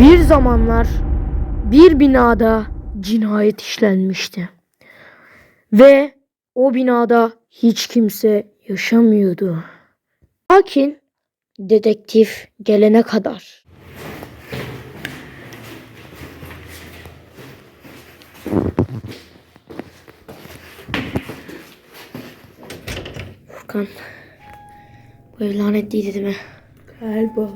Bir zamanlar bir binada cinayet işlenmişti. Ve o binada hiç kimse yaşamıyordu. Lakin dedektif gelene kadar Furkan bu ev lanetliydi değil mi? Galiba.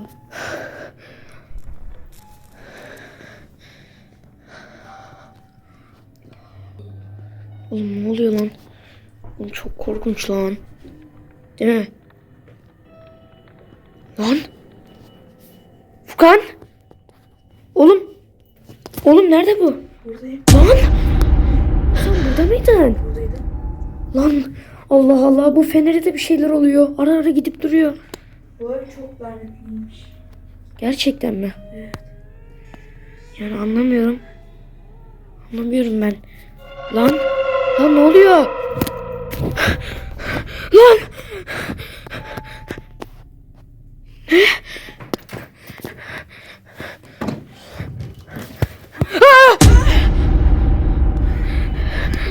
Oğlum ne oluyor lan? Oğlum çok korkunç lan. Değil mi? Lan. Furkan. Oğlum. Oğlum nerede bu? Buradayım. Lan. Sen burada mıydın? Buradaydım. Lan. Allah Allah bu feneri de bir şeyler oluyor. Ara ara gidip duruyor. Bu ev çok lanetliymiş. Gerçekten mi? Evet. Yani anlamıyorum. Anlamıyorum ben. Lan. Lan ne oluyor? Lan. Ne?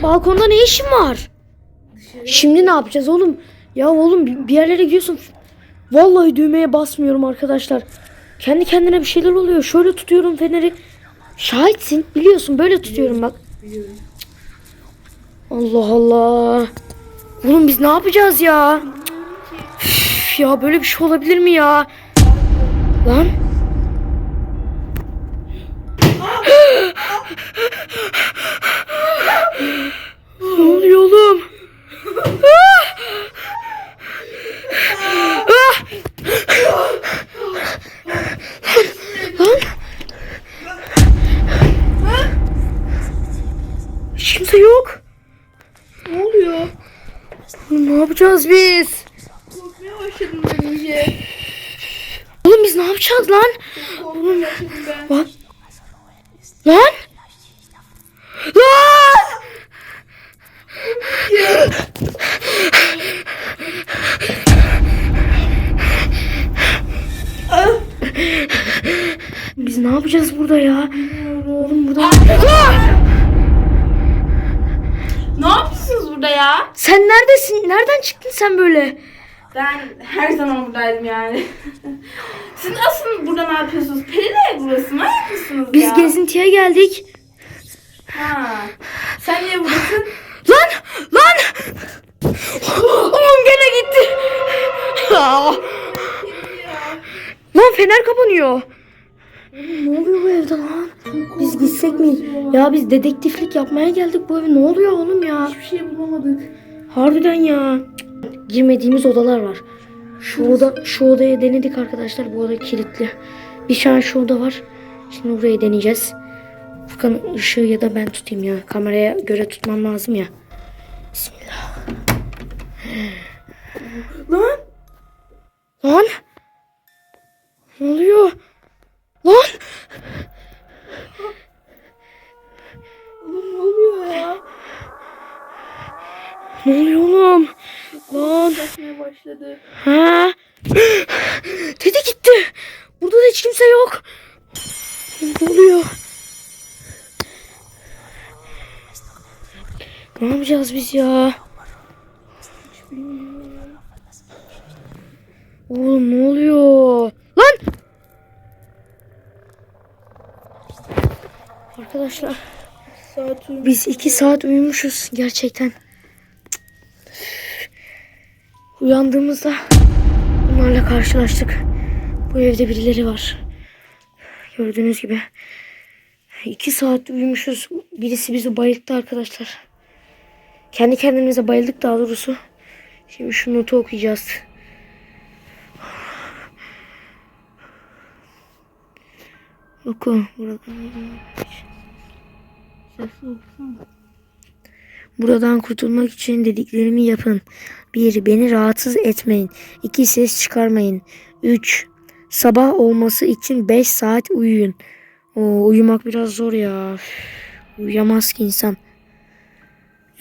Balkonda ne işin var? Şimdi ne yapacağız oğlum? Ya oğlum bir yerlere gidiyorsun. Vallahi düğmeye basmıyorum arkadaşlar. Kendi kendine bir şeyler oluyor. Şöyle tutuyorum feneri. Şahitsin biliyorsun böyle tutuyorum bak. biliyorum. Allah Allah. Oğlum biz ne yapacağız ya? Üf, ya böyle bir şey olabilir mi ya? Lan. ne oluyor oğlum? Ah! Lan. Hiç kimse yok. Ne oluyor? Ne yapacağız biz? Korkmaya başladım ben iyice. Oğlum biz ne yapacağız lan? Korkmaya başladım ben. Lan. Lan. Lan. Biz ne yapacağız burada ya? Oğlum burada yapıyorsunuz burada ya? Sen neredesin? Nereden çıktın sen böyle? Ben her zaman buradaydım yani. Siz asıl burada ne yapıyorsunuz? Perine burası mı? mısınız Biz ya? gezintiye geldik. Ha. Sen niye buradasın? Lan! Lan! Oğlum gene gitti. Lan fener kapanıyor. Ne oluyor bu evde lan? Biz gitsek mi? Ya biz dedektiflik yapmaya geldik bu eve. Ne oluyor oğlum ya? Hiçbir şey bulamadık. Harbiden ya. Cık. Girmediğimiz odalar var. Şu oda şu odaya denedik arkadaşlar. Bu oda kilitli. Bir şu an şu oda var. Şimdi orayı deneyeceğiz. Furkan ışığı ya da ben tutayım ya. Kameraya göre tutmam lazım ya. Bismillah. Lan! Lan. Ne oluyor? Lan. Oğlum ne oluyor ya? Ne oluyor oğlum? Lan. Kaçmaya başladı. Ha? Dedi gitti. Burada da hiç kimse yok. Ne oluyor? Ne yapacağız biz ya? Oğlum ne oluyor? Lan! Arkadaşlar Saat biz iki saat uyumuşuz gerçekten. Uyandığımızda bunlarla karşılaştık. Bu evde birileri var. Gördüğünüz gibi. iki saat uyumuşuz. Birisi bizi bayılttı arkadaşlar. Kendi kendimize bayıldık daha doğrusu. Şimdi şu notu okuyacağız. Oku. Burada. Buradan kurtulmak için dediklerimi yapın. 1. Beni rahatsız etmeyin. 2. Ses çıkarmayın. 3. Sabah olması için 5 saat uyuyun. Oo, uyumak biraz zor ya. Üf, Uyuyamaz ki insan.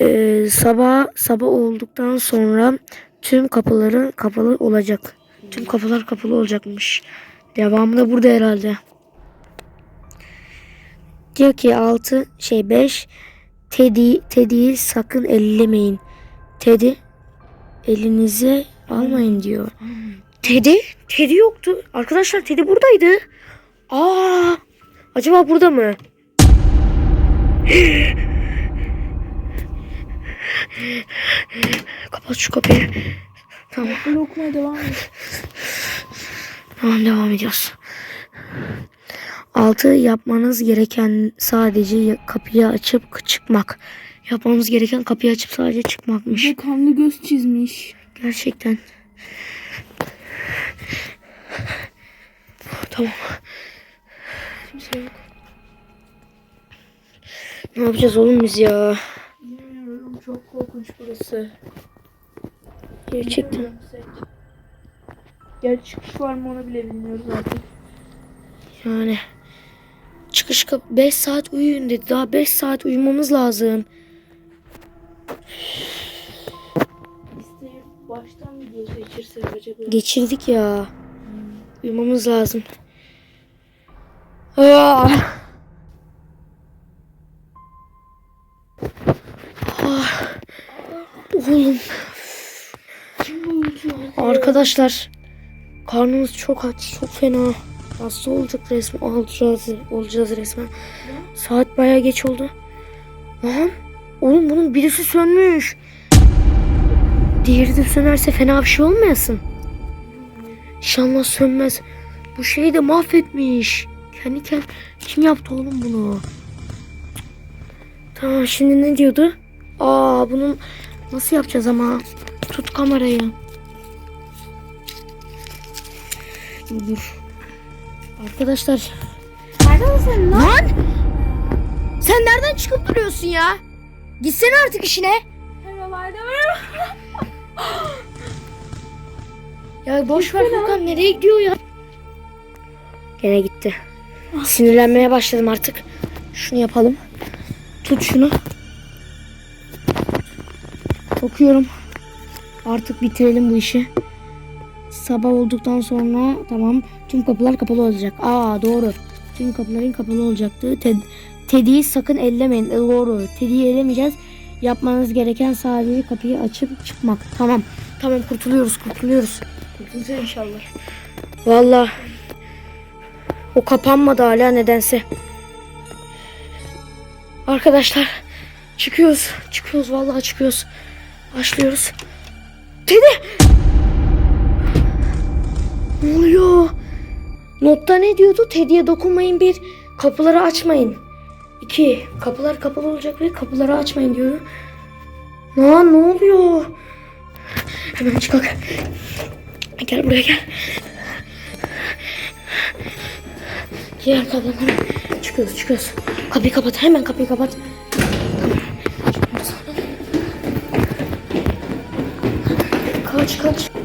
Ee, sabah sabah olduktan sonra tüm kapıların kapalı olacak. Tüm kapılar kapalı olacakmış. Devamı da burada herhalde. Diyor ki 6 şey 5 Teddy Teddy'yi sakın ellemeyin. Teddy elinize almayın diyor. Teddy? Teddy yoktu. Arkadaşlar Teddy buradaydı. Aa! Acaba burada mı? Kapat şu kapıyı. Tamam. Okumaya devam et. Tamam devam ediyoruz. Altı yapmanız gereken sadece kapıyı açıp çıkmak. Yapmamız gereken kapıyı açıp sadece çıkmakmış. Bir kanlı göz çizmiş. Gerçekten. Tamam. Kimse yok. Ne yapacağız oğlum biz ya? Bilmiyorum çok korkunç burası. Gerçekten. Gerçi çıkış var mı onu bile bilmiyoruz artık. Yani. Kap 5 saat uyuyun dedi. Daha 5 saat uyumamız lazım. Baştan mı göz geçirsek acaba? Geçirdik ya. Uyumamız lazım. Aa! Ah. Oğlum bu uyutuyor? arkadaşlar karnımız çok aç çok fena. Hasta olacak resmen olacağız, olacağız resmen. Saat baya geç oldu. Lan oğlum bunun birisi sönmüş. Diğeri de sönerse fena bir şey olmayasın. İnşallah sönmez. Bu şeyi de mahvetmiş. Kendi kend kim yaptı oğlum bunu? Tamam şimdi ne diyordu? Aa bunu nasıl yapacağız ama? Tut kamerayı. Dur. Arkadaşlar. Arkadaşlar ne? Lan! Sen nereden çıkıp duruyorsun ya? Gitsene artık işine. Herhalde. Ya boş ver Furkan nereye gidiyor ya? Gene gitti. Sinirlenmeye başladım artık. Şunu yapalım. Tut şunu. Okuyorum. Artık bitirelim bu işi. Sabah olduktan sonra tamam tüm kapılar kapalı olacak. Aa doğru. Tüm kapıların kapalı olacaktı. Ted Teddy'yi sakın ellemeyin. E, doğru. Teddy'yi ellemeyeceğiz. Yapmanız gereken sadece kapıyı açıp çıkmak. Tamam. Tamam kurtuluyoruz kurtuluyoruz. Kurtulacağız inşallah. Vallahi o kapanmadı hala nedense. Arkadaşlar çıkıyoruz. Çıkıyoruz vallahi çıkıyoruz. Başlıyoruz. Teddy! Ne oluyor? Notta ne diyordu? Teddy'ye dokunmayın bir. Kapıları açmayın. İki. Kapılar kapalı olacak ve kapıları açmayın diyordu. Lan ne oluyor? Hemen çıkalım. Gel buraya gel. Gel kapıdan hemen. Çıkıyoruz çıkıyoruz. Kapıyı kapat hemen kapıyı kapat. Tamam. Kaç kaç.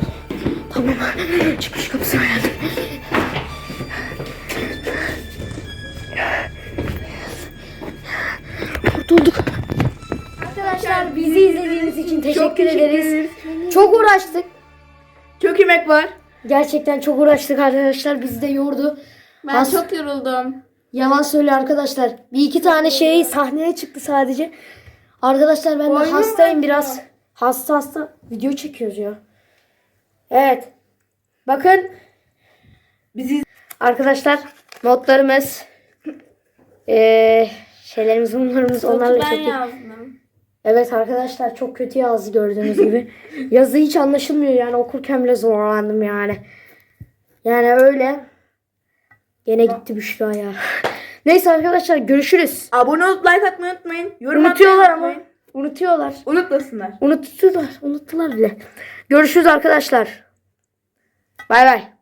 Tamam. Çıkış kapısına geldim. Kurtulduk. Arkadaşlar bizi izlediğiniz için teşekkür ederiz. Çok uğraştık. Çok yemek var. Gerçekten çok uğraştık arkadaşlar. Bizi de yordu. Ben Has- çok yoruldum. Yalan söylüyor arkadaşlar. Bir iki tane şey sahneye çıktı sadece. Arkadaşlar ben de Boynum hastayım biraz. Hasta hasta video çekiyoruz ya. Evet. Bakın Bizi arkadaşlar notlarımız eee şeylerimiz bunlarımız onlarla ben çektik. yazdım. Evet arkadaşlar çok kötü yazdı gördüğünüz gibi. Yazı hiç anlaşılmıyor yani okurken bile zorlandım yani. Yani öyle. Gene gitti Büşra ya. Neyse arkadaşlar görüşürüz. Abone olup like atmayı unutmayın. Yorum Unutuyorlar atmayı ama. Unutuyorlar. Unutmasınlar. Unuttular. Unuttular bile. Görüşürüz arkadaşlar. Bay bay.